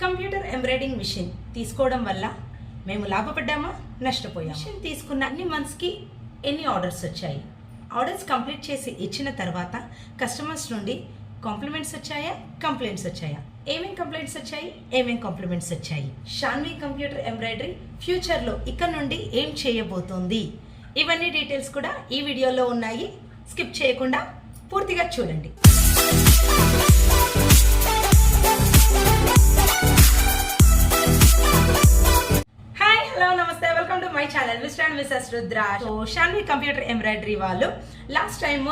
Computer embroidering machine తీసుకోవడం వల్ల మేము లాభపడ్డామా? నష్టపోయాం మిషన్ తీసుకున్న అన్ని మంత్స్కి ఎన్ని ఆర్డర్స్ వచ్చాయి? ఆర్డర్స్ కంప్లీట్ చేసి ఇచ్చిన తర్వాత కస్టమర్స్ నుండి కాంప్లిమెంట్స్ వచ్చాయా? కంప్లైంట్స్ వచ్చాయా? ఏమేం కంప్లైంట్స్ వచ్చాయి? ఏమేం కాంప్లిమెంట్స్ వచ్చాయి? షాన్వి కంప్యూటర్ ఎంబ్రాయిడరీ ఫ్యూచర్లో ఇక్కడ నుండి ఏం చేయబోతోంది? ఇవన్నీ డీటెయిల్స్ కూడా ఈ వీడియోలో ఉన్నాయి. స్కిప్ చేయకుండా పూర్తిగా చూడండి. Channel Mr and Mrs Rudra so Shanvi computer embroidery వాళ్ళు? Last time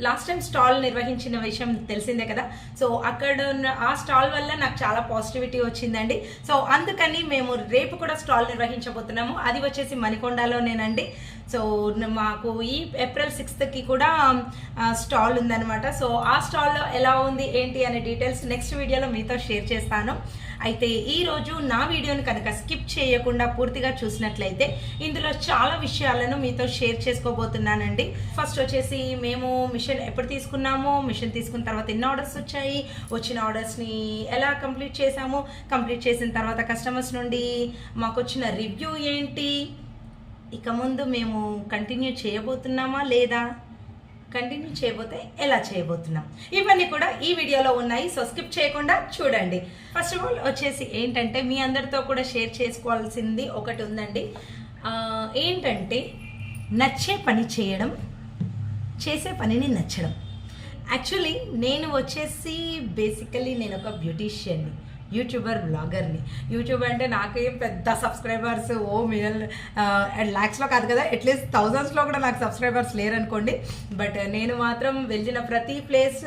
last time stall నిర్వహించిన విషయం తెలిసిందే కదా? సో అక్కడ ఉన్న ఆ స్టాల్ వల్ల నాకు చాలా పాజిటివిటీ వచ్చిందండి. సో అందుకని మేము రేపు కూడా స్టాల్ నిర్వహించబోతున్నాము. అది వచ్చేసి మణికొండలోనేనండి. సో మాకు ఈ ఏప్రిల్ సిక్స్త్కి కూడా స్టాల్ ఉందన్నమాట. సో ఆ స్టాల్లో ఎలా ఉంది ఏంటి అనే డీటెయిల్స్ నెక్స్ట్ వీడియోలో మీతో షేర్ చేస్తాను. అయితే ఈరోజు నా వీడియోని కనుక స్కిప్ చేయకుండా పూర్తిగా చూసినట్లయితే ఇందులో చాలా విషయాలను మీతో షేర్ చేసుకోబోతున్నానండి. ఫస్ట్ వచ్చేసి మేము మిషన్ ఎప్పుడు తీసుకున్నాము మిషన్ తీసుకున్న తర్వాత ఎన్ని ఆర్డర్స్ వచ్చాయి వచ్చిన ఆర్డర్స్ని ఎలా కంప్లీట్ చేసాము కంప్లీట్ చేసిన తర్వాత కస్టమర్స్ నుండి మాకు వచ్చిన రివ్యూ ఏంటి ఇక ముందు మేము కంటిన్యూ చేయబోతున్నామా లేదా? కంటిన్యూ చేయబోతే ఎలా చేయబోతున్నాం? ఇవన్నీ కూడా ఈ వీడియోలో ఉన్నాయి సో స్కిప్ చేయకుండా చూడండి. ఫస్ట్ ఆఫ్ ఆల్ వచ్చేసి ఏంటంటే మీ అందరితో కూడా షేర్ చేసుకోవాల్సింది ఒకటి ఉందండి. ఏంటంటే నచ్చే పని చేయడం చేసే పనిని నచ్చడం. యాక్చువల్లీ నేను వచ్చేసి బేసికలీ నేను ఒక బ్యూటీషియన్ని యూట్యూబర్ బ్లాగర్ని. యూట్యూబ్ అంటే నాకేం పెద్ద సబ్స్క్రైబర్స్ ఓ మిలియన్ ల్యాక్స్లో కాదు కదా అట్లీస్ట్ థౌజండ్స్లో కూడా నాకు సబ్స్క్రైబర్స్ లేరనుకోండి. బట్ నేను మాత్రం వెళ్ళిన ప్రతి ప్లేస్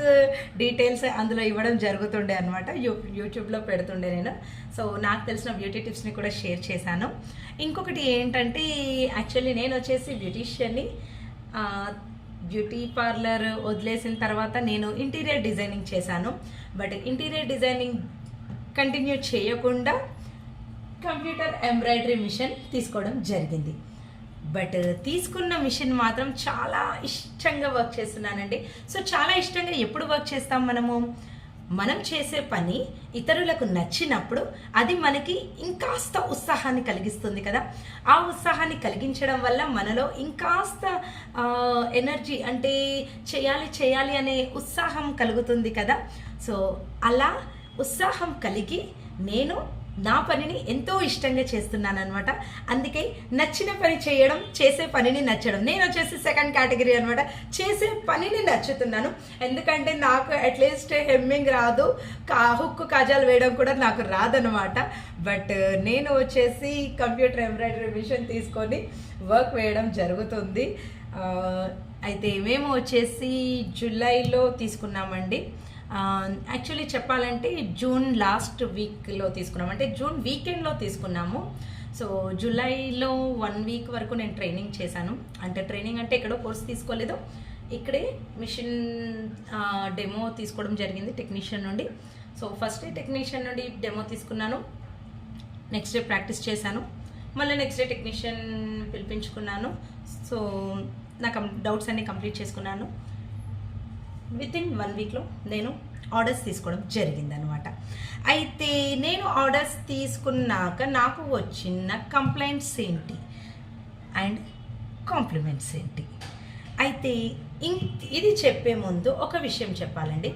డీటెయిల్స్ అందులో ఇవ్వడం జరుగుతుండే అనమాట యూ యూట్యూబ్లో పెడుతుండే నేను. సో నాకు తెలిసిన బ్యూటీ టిప్స్ని కూడా షేర్ చేశాను. ఇంకొకటి ఏంటంటే యాక్చువల్లీ నేను వచ్చేసి బ్యూటీషియన్ని బ్యూటీ పార్లర్ వదిలేసిన తర్వాత నేను ఇంటీరియర్ డిజైనింగ్ చేశాను. బట్ ఇంటీరియర్ డిజైనింగ్ కంటిన్యూ చేయకుండా కంప్యూటర్ ఎంబ్రాయిడరీ మిషన్ తీసుకోవడం జరిగింది. బట్ తీసుకున్న మిషన్ మాత్రం చాలా ఇష్టంగా వర్క్ చేస్తున్నానండి. సో చాలా ఇష్టంగా ఎప్పుడు వర్క్ చేస్తాం మనము? మనం చేసే పని ఇతరులకు నచ్చినప్పుడు అది మనకి ఇంకాస్త ఉత్సాహాన్ని కలిగిస్తుంది కదా. ఆ ఉత్సాహాన్ని కలిగించడం వల్ల మనలో ఇంకాస్త ఎనర్జీ అంటే చేయాలి చేయాలి అనే ఉత్సాహం కలుగుతుంది కదా. సో అలా ఉత్సాహం కలిగి నేను నా పనిని ఎంతో ఇష్టంగా చేస్తున్నాను అనమాట అందుకే నచ్చిన పని చేయడం చేసే పనిని నచ్చడం. నేను వచ్చేసి సెకండ్ కేటగిరీ అనమాట చేసే పనిని నచ్చుతున్నాను. ఎందుకంటే నాకు అట్లీస్ట్ హెమ్మింగ్ రాదు. కా హుక్కు కాజాలు వేయడం కూడా నాకు రాదనమాట బట్ నేను వచ్చేసి కంప్యూటర్ ఎంబ్రాయిడరీ మిషన్ తీసుకొని వర్క్ వేయడం జరుగుతుంది. అయితే మేము వచ్చేసి జూలైలో తీసుకున్నామండి. యాక్చువల్లీ చెప్పాలంటే జూన్ లాస్ట్ వీక్లో తీసుకున్నాం. అంటే జూన్ వీకెండ్లో తీసుకున్నాము. సో జూలైలో వన్ వీక్ వరకు నేను ట్రైనింగ్ చేశాను. అంటే ట్రైనింగ్ అంటే ఎక్కడో కోర్స్ తీసుకోలేదు. ఇక్కడే మిషన్ డెమో తీసుకోవడం జరిగింది టెక్నీషియన్ నుండి. సో ఫస్ట్ డే టెక్నీషియన్ నుండి డెమో తీసుకున్నాను. నెక్స్ట్ డే ప్రాక్టీస్ చేశాను. మళ్ళీ నెక్స్ట్ డే టెక్నీషియన్ పిలిపించుకున్నాను. సో నాకు డౌట్స్ అన్నీ కంప్లీట్ చేసుకున్నాను. విత్ ఇన్ వన్ వీక్లో నేను ఆర్డర్స్ తీసుకోవడం జరిగిందనమాట అయితే నేను ఆర్డర్స్ తీసుకున్నాక నాకు వచ్చిన కంప్లైంట్స్ ఏంటి? అండ్ కాంప్లిమెంట్స్ ఏంటి? అయితే ఇది చెప్పే ముందు ఒక విషయం చెప్పాలండి.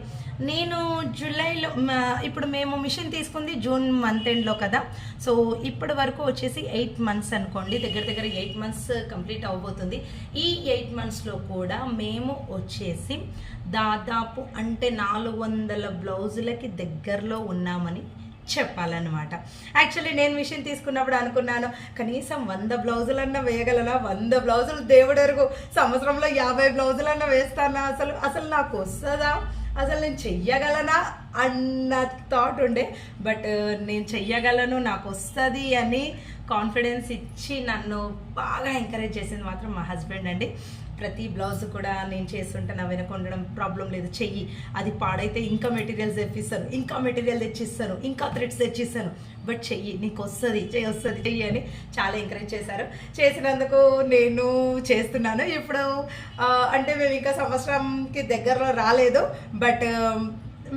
నేను జూలైలో ఇప్పుడు మేము మిషన్ తీసుకుంది జూన్ మంత్ ఎండ్లో కదా. సో ఇప్పటి వరకు వచ్చేసి ఎయిట్ మంత్స్ అనుకోండి. దగ్గర దగ్గర ఎయిట్ మంత్స్ కంప్లీట్ అవబోతుంది ఈ ఎయిట్ మంత్స్లో కూడా మేము వచ్చేసి దాదాపు అంటే నాలుగు వందల బ్లౌజులకి దగ్గరలో ఉన్నామని చెప్పాలన్నమాట. యాక్చువల్లీ నేను మిషన్ తీసుకున్నప్పుడు అనుకున్నాను కనీసం వంద బ్లౌజులన్నా వేయగలనా? వంద బ్లౌజులు దేవుడెరుగు సంవత్సరంలో యాభై బ్లౌజులన్నా వేస్తానా? అసలు అసలు నాకు వస్తుందా? అసలు నేను చెయ్యగలనా? అన్న థాట్ ఉండే బట్ నేను చెయ్యగలను నాకు వస్తుంది అని కాన్ఫిడెన్స్ ఇచ్చి నన్ను బాగా ఎంకరేజ్ చేసింది మాత్రం మా హస్బెండ్ అండి. ప్రతి బ్లౌజ్ కూడా నేను చేస్తుంటే నా వెనక ఉండడం ప్రాబ్లం లేదు. చెయ్యి అది పాడైతే ఇంకా మెటీరియల్స్ తెప్పిస్తాను ఇంకా మెటీరియల్ తెచ్చిస్తాను ఇంకా థ్రెడ్స్ తెచ్చిస్తాను. బట్ చెయ్యి నీకు వస్తుంది చెయ్యి వస్తుంది చెయ్యి అని చాలా ఎంకరేజ్ చేశారు. చేసినందుకు నేను చేస్తున్నాను. ఇప్పుడు అంటే మేము ఇంకా సంవత్సరంకి దగ్గరలో రాలేదు. బట్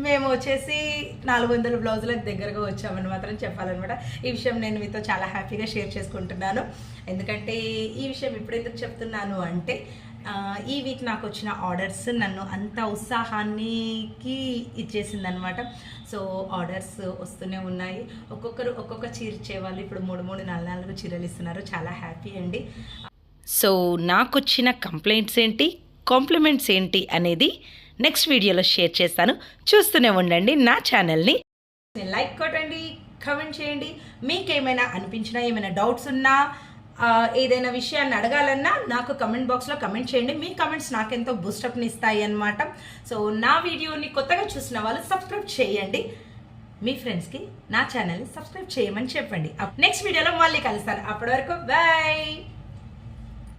మేము వచ్చేసి నాలుగు వందల బ్లౌజులకు దగ్గరగా వచ్చామని మాత్రం చెప్పాలన్నమాట. ఈ విషయం నేను మీతో చాలా హ్యాపీగా షేర్ చేసుకుంటున్నాను. ఎందుకంటే ఈ విషయం ఇప్పుడు ఎందుకు చెప్తున్నాను అంటే ఈ వీక్ నాకు వచ్చిన ఆర్డర్స్ నన్ను అంత ఉత్సాహానికి ఇచ్చేసిందనమాట సో ఆర్డర్స్ వస్తూనే ఉన్నాయి. ఒక్కొక్కరు ఒక్కొక్క చీర ఇచ్చేవాళ్ళు ఇప్పుడు మూడు మూడు నాలుగు నాలుగు చీరలు ఇస్తున్నారు. చాలా హ్యాపీ అండి. సో నాకు వచ్చిన కంప్లైంట్స్ ఏంటి? కాంప్లిమెంట్స్ ఏంటి అనేది నెక్స్ట్ వీడియోలో షేర్ చేస్తాను. చూస్తూనే ఉండండి నా ఛానల్ని లైక్ కొట్టండి కమెంట్ చేయండి. మీకు ఏమైనా అనిపించినా ఏమైనా డౌట్స్ ఉన్నా ఏదైనా విషయాన్ని అడగాలన్నా నాకు కమెంట్ బాక్స్లో కమెంట్ చేయండి. మీ కమెంట్స్ నాకెంతో బూస్టప్ని ఇస్తాయి అన్నమాట. సో నా వీడియోని కొత్తగా చూసిన వాళ్ళు సబ్స్క్రైబ్ చేయండి. మీ ఫ్రెండ్స్కి నా ఛానల్ని సబ్స్క్రైబ్ చేయమని చెప్పండి. నెక్స్ట్ వీడియోలో మళ్ళీ కలుస్తాను. అప్పటి వరకు బాయ్